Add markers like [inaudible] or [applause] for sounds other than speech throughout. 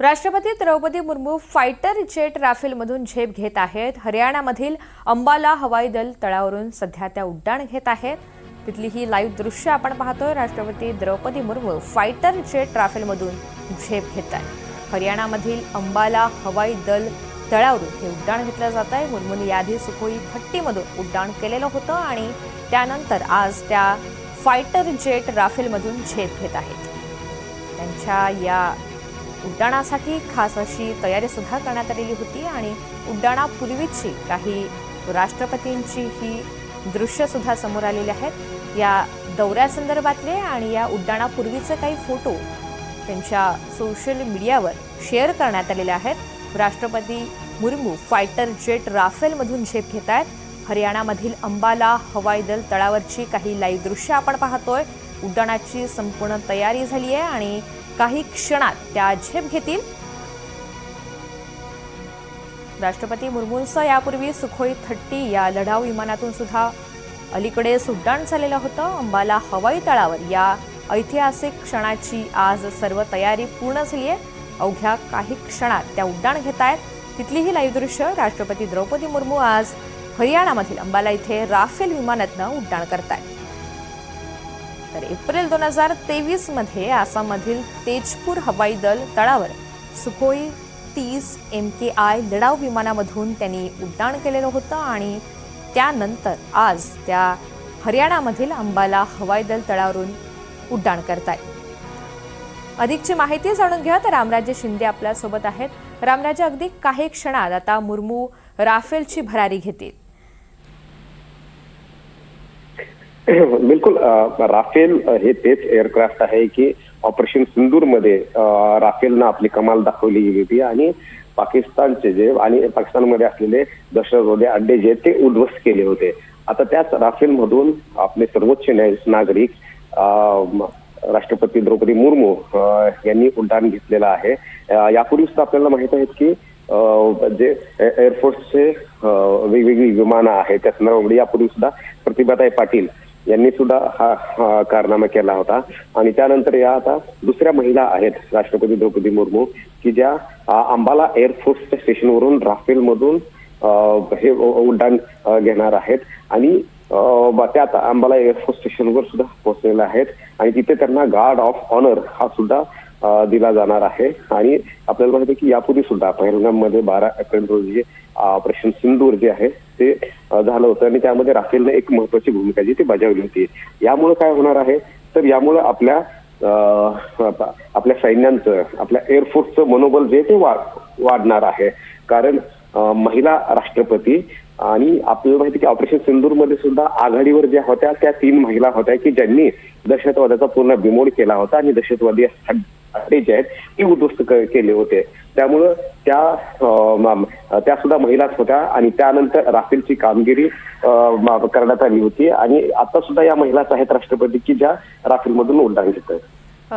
राष्ट्रपती Draupadi Murmu fighter jet राफेलमधून झेप घेत आहेत. हरियाणामधील अंबाला हवाई दल तळावरून सध्या त्या उड्डाण घेत आहेत. तिथली ही लाईव्ह दृश्य आपण पाहतोय. राष्ट्रपती द्रौपदी मुर्मू फायटर जेट राफेलमधून झेप घेत आहेत. हरियाणामधील अंबाला हवाई दल तळावरून हे उड्डाण घेतलं जात आहे. मुर्मूने याआधी सुखोई थट्टीमधून उड्डाण केलेलं होतं आणि त्यानंतर आज त्या फायटर जेट राफेलमधून झेप घेत आहेत. त्यांच्या या उड्डाणासाठी खास अशी तयारी सुद्धा करण्यात आलेली होती आणि उड्डाणापूर्वीची काही राष्ट्रपतींची ही दृश्य सुद्धा समोर आलेली आहेत. या दौऱ्यासंदर्भातले आणि या उड्डाणापूर्वीचे काही फोटो त्यांच्या सोशल मीडियावर शेअर करण्यात आलेले आहेत. राष्ट्रपती मुर्मू फायटर जेट राफेलमधून झेप घेत आहेत. हरियाणामधील अंबाला हवाई दल तळावरची काही लाईव्ह दृश्य आपण पाहतोय. उड्डाणाची संपूर्ण तयारी झाली आहे आणि काही क्षणात त्या झेप घेतील. राष्ट्रपती मुर्मूंचं यापूर्वी सुखोई थट्टी या लढाऊ विमानातून सुद्धा अलीकडेच उड्डाण झालेलं होतं. अंबाला हवाई तळावर या ऐतिहासिक क्षणाची आज सर्व तयारी पूर्ण झाली आहे अवघ्या काही क्षणात त्या उड्डाण घेत आहेत तिथलीही लाईव्ह दृश्य राष्ट्रपती द्रौपदी मुर्मू आज हरियाणामधील अंबाला इथे राफेल विमानातनं उड्डाण करतायत. तर एप्रिल दोन हजार तेवीसमध्ये आसाममधील तेजपूर हवाई दल तळावर सुखोई तीस एम के आय लढाऊ विमानामधून त्यांनी उड्डाण केलेलं होतं आणि त्यानंतर आज त्या हरियाणामधील अंबाला हवाई दल तळावरून उड्डाण करतायत. अधिकची माहिती जाणून घ्या तर रामराजे शिंदे आपल्यासोबत आहेत. रामराजे अगदी काही क्षणात आता मुर्मू राफेलची भरारी घेतील. [laughs] बिलकुल राफेल हे तेच एअरक्राफ्ट आहे की ऑपरेशन सिंदूरमध्ये राफेलनं आपली कमाल दाखवली गेली होती आणि पाकिस्तानचे जे आणि पाकिस्तानमध्ये असलेले दहशतवादी अड्डे जे ते उद्ध्वस्त केले होते. आता त्याच राफेल मधून आपले सर्वोच्च न्याय नागरिक राष्ट्रपती द्रौपदी मुर्मू यांनी उड्डाण घेतलेलं आहे. यापूर्वीच आपल्याला माहीत आहेत की जे ए- एअरफोर्सचे वेगवेगळी विमानं आहेत त्या संदर्भामध्ये यापूर्वी सुद्धा प्रतिभाताई पाटील यांनी सुद्धा हा हा कारनामा केला होता. आणि त्यानंतर या आता दुसऱ्या महिला आहेत राष्ट्रपती द्रौपदी मुर्मू की ज्या अंबाला एअरफोर्सच्या स्टेशनवरून राफेल मधून हे उड्डाण घेणार आहेत. आणि त्यात त्या आता अंबाला एअरफोर्स स्टेशनवर सुद्धा पोहोचलेल्या आहेत. आणि तिथे त्यांना गार्ड ऑफ ऑनर हा सुद्धा दिला जाणार आहे. आणि आपल्याला माहिती की यापूर्वी सुद्धा पहिल्यांदा मध्ये बारा एप्रिल रोजी ऑपरेशन सिंदूर जे आहे ते झालं होतं आणि त्यामध्ये राफेलने एक महत्वाची भूमिका जी ती बजावली होती. यामुळे काय होणार आहे? तर यामुळे आपल्या आपल्या सैन्यांचं आपल्या एअरफोर्सचं मनोबल जे ते वाढणार आहे. कारण महिला राष्ट्रपती आणि आपल्याला माहिती की ऑपरेशन सिंदूरमध्ये सुद्धा आघाडीवर ज्या होत्या त्या तीन महिला होत्या की ज्यांनी दहशतवादाचा पूर्ण बिमोड केला होता आणि दहशतवादी अड्डे जे आहेत ते उद्ध्वस्त क- केले होते. त्यामुळं त्या त्या सुद्धा महिलाच होत्या आणि त्यानंतर राफेलची कामगिरी करण्यात आली होती आणि आता सुद्धा या महिलाच आहेत राष्ट्रपती की ज्या राफेलमधून उड्डाण घेत आहेत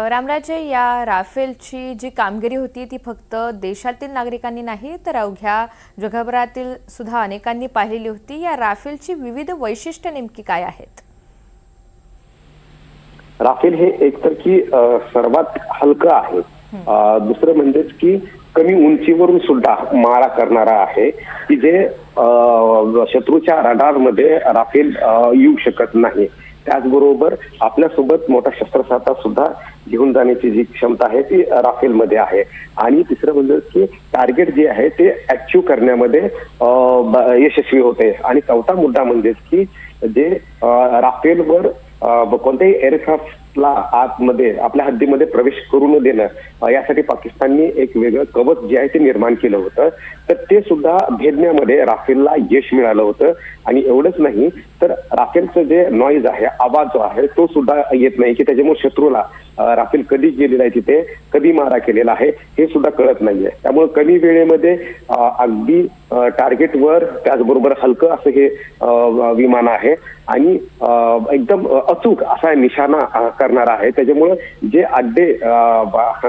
रामराजे या राफेलची जी कामगिरी होती ती फक्त देशातील नागरिकांनी नाही तर अवघ्या जगभरातील सुद्धा अनेकांनी पाहिलेली होती. या राफेलची विविध वैशिष्ट्य नेमकी काय आहेत? राफेल हे एकतर की सर्वात हलकं आहे. दुसरं म्हणजेच की कमी उंचीवरून सुद्धा मारा करणारा आहे की जे शत्रूच्या रडारमध्ये राफेल येऊ शकत नाही. त्याचबरोबर आपल्यासोबत मोठा शस्त्रसाठा सुद्धा घेऊन जाण्याची जी क्षमता आहे ती राफेलमध्ये आहे. आणि तिसरं म्हणजे की टार्गेट जे आहे ते अचीव करण्यामध्ये ब- यशस्वी होते. आणि चौथा मुद्दा म्हणजेच की जे राफेलवर कोणत्याही एअरक्राफ्ट ला आतमध्ये आपल्या हद्दीमध्ये प्रवेश करू न देणं यासाठी पाकिस्ताननी एक वेगळं कवच जे आहे ते निर्माण केलं होतं. तर ते सुद्धा भेदण्यामध्ये राफेलला यश मिळालं होतं. आणि एवढंच नाही तर राफेलचं जे नॉईज आहे आवाज जो आहे तो सुद्धा येत नाही की त्याच्यामुळे शत्रूला राफेल कधी गेलेला आहे तिथे कधी मारा केलेला आहे हे सुद्धा कळत नाहीये. त्यामुळे कमी वेळेमध्ये अगदी टार्गेटवर त्याचबरोबर हलकं असं हे विमान आहे. आणि एकदम अचूक असा निशाणा करणार करणारा आहे. त्याच्यामुळे जे अड्डे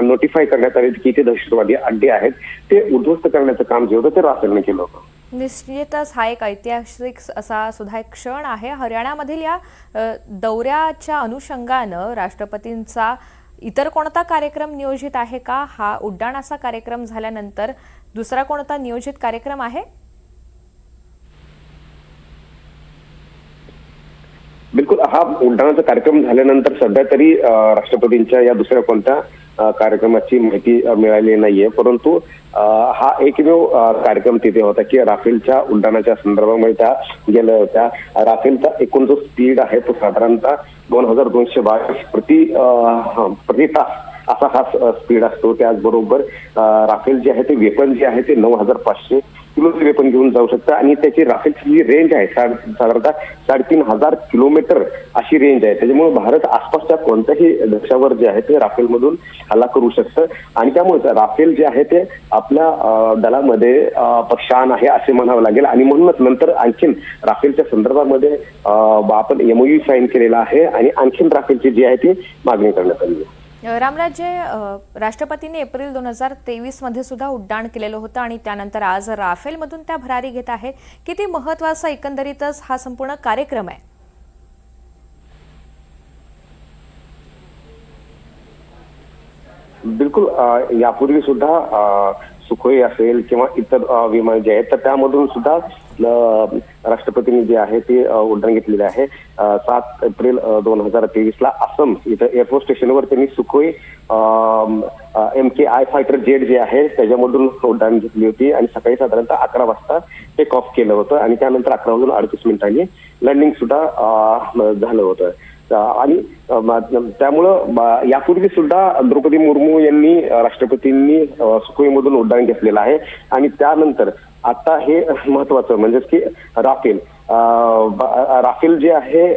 नोटिफाय करण्यात आले की इथे दहशतवादी अड्डे आहेत ते उद्ध्वस्त करण्याचं काम जे होतं ते राफेलने केलं होतं. निश्चितच हा एक ऐतिहासिक असा सुद्धा एक क्षण आहे. हरियाणामधील या दौऱ्याच्या अनुषंगानं राष्ट्रपतींचा इतर कोणता कार्यक्रम नियोजित आहे का? हा उड्डाणाचा कार्यक्रम झाल्यानंतर दुसरा कोणता नियोजित कार्यक्रम आहे? बिलकुल हा उड्डाणाचा कार्यक्रम झाल्यानंतर सध्या तरी राष्ट्रपतींच्या या दुसऱ्या कोणत्या कार्यक्रमाची माहिती मिळाली नाहीये. परंतु हा एकमेव कार्यक्रम तिथे होता की राफेलच्या उड्डाणाच्या संदर्भामध्ये त्या गेल्या होत्या. राफेलचा एकूण जो स्पीड आहे तो साधारणतः दोन हजार दोनशे बावीस प्रति प्रति तास असा हा स्पीड असतो. त्याचबरोबर राफेल जे आहे ते वेपन जे आहे ते नऊ हजार पाचशे किलोचं वेपन घेऊन जाऊ शकतं. आणि त्याची राफेलची जी रेंज आहे सा- साधारणतः साडेतीन हजार किलोमीटर अशी रेंज आहे. त्याच्यामुळे भारत आसपासच्या कोणत्याही देशावर जे आहे ते राफेलमधून हल्ला करू शकतं. आणि त्यामुळे राफेल जे आहे ते आपल्या दलामध्ये शान आहे असे म्हणावं लागेल. आणि म्हणूनच नंतर आणखीन राफेलच्या संदर्भामध्ये आपण एमओयू साईन केलेला आहे. आणि आणखीन राफेलची जी आहे ती मागणी करण्यात आली आहे. रामराज्य राष्ट्रपतींनी एप्रिल दोन हजार तेवीसमध्ये सुद्धा उड्डाण केलेलं होतं आणि त्यानंतर आज राफेलमधून त्या भरारी घेत आहे किती महत्त्वाचा एकंदरीतच हा संपूर्ण कार्यक्रम आहे? बिलकुल यापूर्वी सुद्धा सुखोई असेल किंवा इतर विमान जे आहेत तर त्यामधून सुद्धा आपलं राष्ट्रपतींनी जे आहे ते उड्डाण घेतलेले आहे. सात एप्रिल दोन हजार तेवीस ला आसम इथं एअरफोर्स स्टेशनवर त्यांनी Sukhoi M K I fighter jet जे आहे त्याच्यामधून उड्डाण घेतली होती आणि सकाळी साधारणतः अकरा वाजता टेक ऑफ केलं होतं आणि त्यानंतर अकरा वाजून अडतीस मिनिटांनी लँडिंग सुद्धा झालं होतं. आणि त्यामुळं यापूर्वी सुद्धा द्रौपदी मुर्मू यांनी राष्ट्रपतींनी अ, सुखोईमधून उड्डाण घेतलेलं आहे. आणि त्यानंतर आता हे महत्वाचं म्हणजेच की राफेल. ब- राफेल जे आहे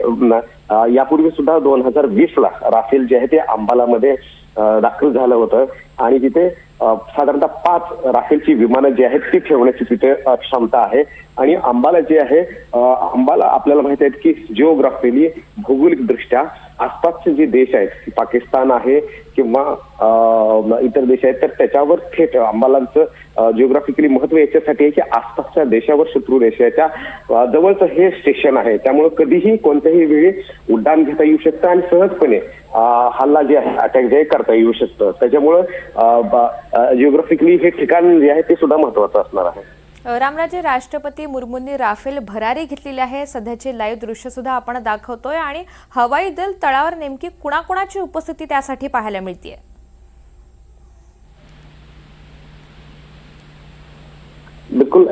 यापूर्वी सुद्धा दोन हजार वीस ला राफेल जे आहे ते अंबालामध्ये दाखल झालं होतं. आणि तिथे साधारणतः पाच राफेलची विमानं जी आहेत ती ठेवण्याची तिथे क्षमता आहे. आणि अंबाला जे आहे अंबाला आपल्याला माहिती आहे की जिओग्राफिली भौगोलिक दृष्ट्या आसपासचे जे देश आहेत पाकिस्तान आहे किंवा इतर देश आहेत तर त्याच्यावर थेट अंबालांचं जिओग्राफिकली महत्त्व याच्यासाठी आहे की आसपासच्या देशावर शत्रू देशाच्या जवळचं हे स्टेशन आहे. त्यामुळे कधीही कोणत्याही वेळी उड्डाण घेता येऊ शकतं आणि सहजपणे हल्ला जे आहे अटॅक जे करता येऊ शकतं. त्याच्यामुळं जिओग्राफिकली हे ठिकाण जे आहे ते सुद्धा महत्वाचं असणार आहे. रामराजे राष्ट्रपती मुर्मूंनी राफेल भरारी घेतलेली आहे. सध्याचे लाईव्ह दृश्य सुद्धा आपण दाखवतोय आणि हवाई दल तळावर नेमकी कुणाकुणाची उपस्थिती त्यासाठी पाहायला मिळतीये. बिलकुल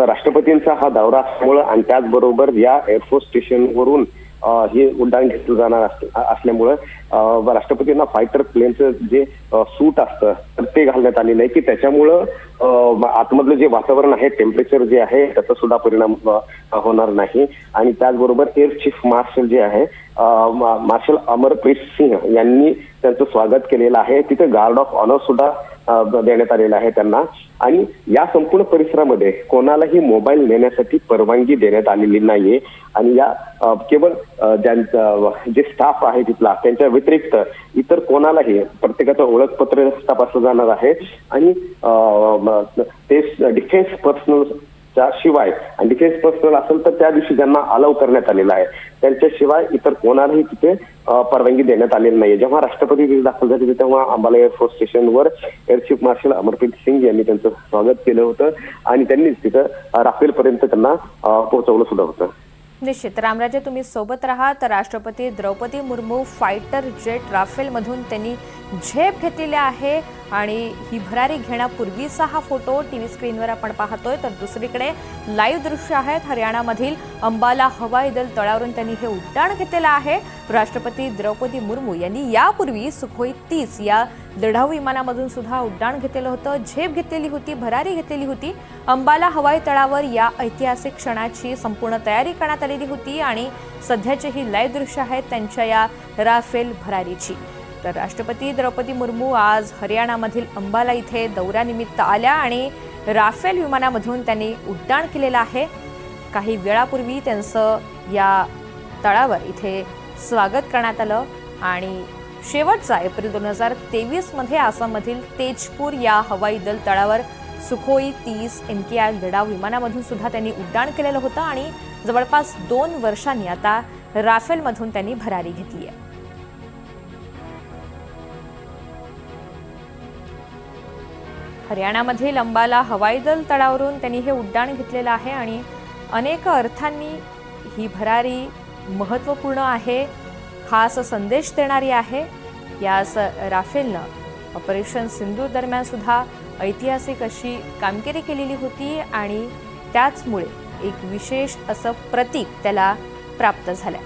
राष्ट्रपतींचा हा दौरा असल्यामुळं आणि त्याचबरोबर या एअरफोर्स स्टेशनवरून हे उड्डाण घेतलं जाणार अस- असल्यामुळं राष्ट्रपतींना फायटर प्लेनचं जे सूट असतं तर ते घालण्यात आलेलं आहे की त्याच्यामुळं आतमधलं जे वातावरण आहे टेम्परेचर जे आहे त्याचा सुद्धा परिणाम होणार नाही. आणि त्याचबरोबर एअर चीफ मार्शल जे आहे मार्शल अमरप्रीत सिंह यांनी त्यांचं स्वागत केलेलं आहे. तिथे गार्ड ऑफ ऑनर सुद्धा देण्यात आलेला आहे त्यांना. आणि या संपूर्ण परिसरामध्ये कोणालाही मोबाईल नेण्यासाठी परवानगी देण्यात आलेली नाहीये. आणि या केवळ ज्यांचा जे स्टाफ आहे तिथला त्यांच्या व्यतिरिक्त इतर कोणालाही प्रत्येकाचं ओळखपत्र तपासलं जाणार आहे. आणि ते डिफेन्स पर्सनल च्या शिवाय आणि डिफेन्स पर्सनल असेल तर त्या दिवशी त्यांना अलाव करण्यात आलेला आहे त्यांच्याशिवाय इतर कोणालाही तिथे परवानगी देण्यात आलेली नाही जेव्हा राष्ट्रपती तिथे दाखल झाले तेव्हा अंबाला एअरफोर्स स्टेशनवर air chief marshal Amarpreet Singh यांनी त्यांचं स्वागत केलं होतं आणि त्यांनीच तिथं राफेल पर्यंत त्यांना पोहोचवलं सुद्धा होतं. निश्चित. रामराजे तुम्ही सोबत राहा. तर राष्ट्रपती द्रौपदी मुर्मू फायटर जेट राफेलमधून त्यांनी झेप घेतलेली आहे आणि ही भरारी घेण्यापूर्वीचा हा फोटो टी व्ही स्क्रीनवर आपण पाहतोय. तर दुसरीकडे लाईव्ह दृश्य आहेत. हरियाणामधील अंबाला हवाई दल तळावरून त्यांनी हे उड्डाण घेतलेलं आहे. राष्ट्रपती द्रौपदी मुर्मू यांनी यापूर्वी सुखोई तीस या लढाऊ विमानामधून सुद्धा उड्डाण घेतलेलं होतं. झेप घेतलेली होती भरारी घेतलेली होती. अंबाला हवाई तळावर या ऐतिहासिक क्षणाची संपूर्ण तयारी करण्यात आलेली होती आणि सध्याचे ही लाईव्ह दृश्य आहेत त्यांच्या या राफेल भरारीची. तर राष्ट्रपती द्रौपदी मुर्मू आज हरियाणामधील अंबाला इथे दौऱ्यानिमित्त आल्या आणि राफेल विमानामधून त्यांनी उड्डाण केलेलं आहे. काही वेळापूर्वी त्यांचं या तळावर इथे स्वागत करण्यात आलं आणि शेवटचा एप्रिल दोन हजार तेवीसमध्ये आसाममधील तेजपूर या हवाई दल तळावर सुखोई तीस एम के आय लढाव विमानामधून सुद्धा त्यांनी उड्डाण केलेलं होतं आणि जवळपास दोन वर्षांनी आता राफेलमधून त्यांनी भरारी घेतली आहे. हरियाणामध्ये लंबाला हवाई दल तळावरून त्यांनी हे उड्डाण घेतलेलं आहे आणि अनेक अर्थांनी ही भरारी महत्त्वपूर्ण आहे खास संदेश देणारी आहे. यास राफेलनं ऑपरेशन सिंधू दरम्यान सुद्धा ऐतिहासिक अशी कामगिरी केलेली होती आणि त्याचमुळे एक विशेष असं प्रतीक त्याला प्राप्त झालं.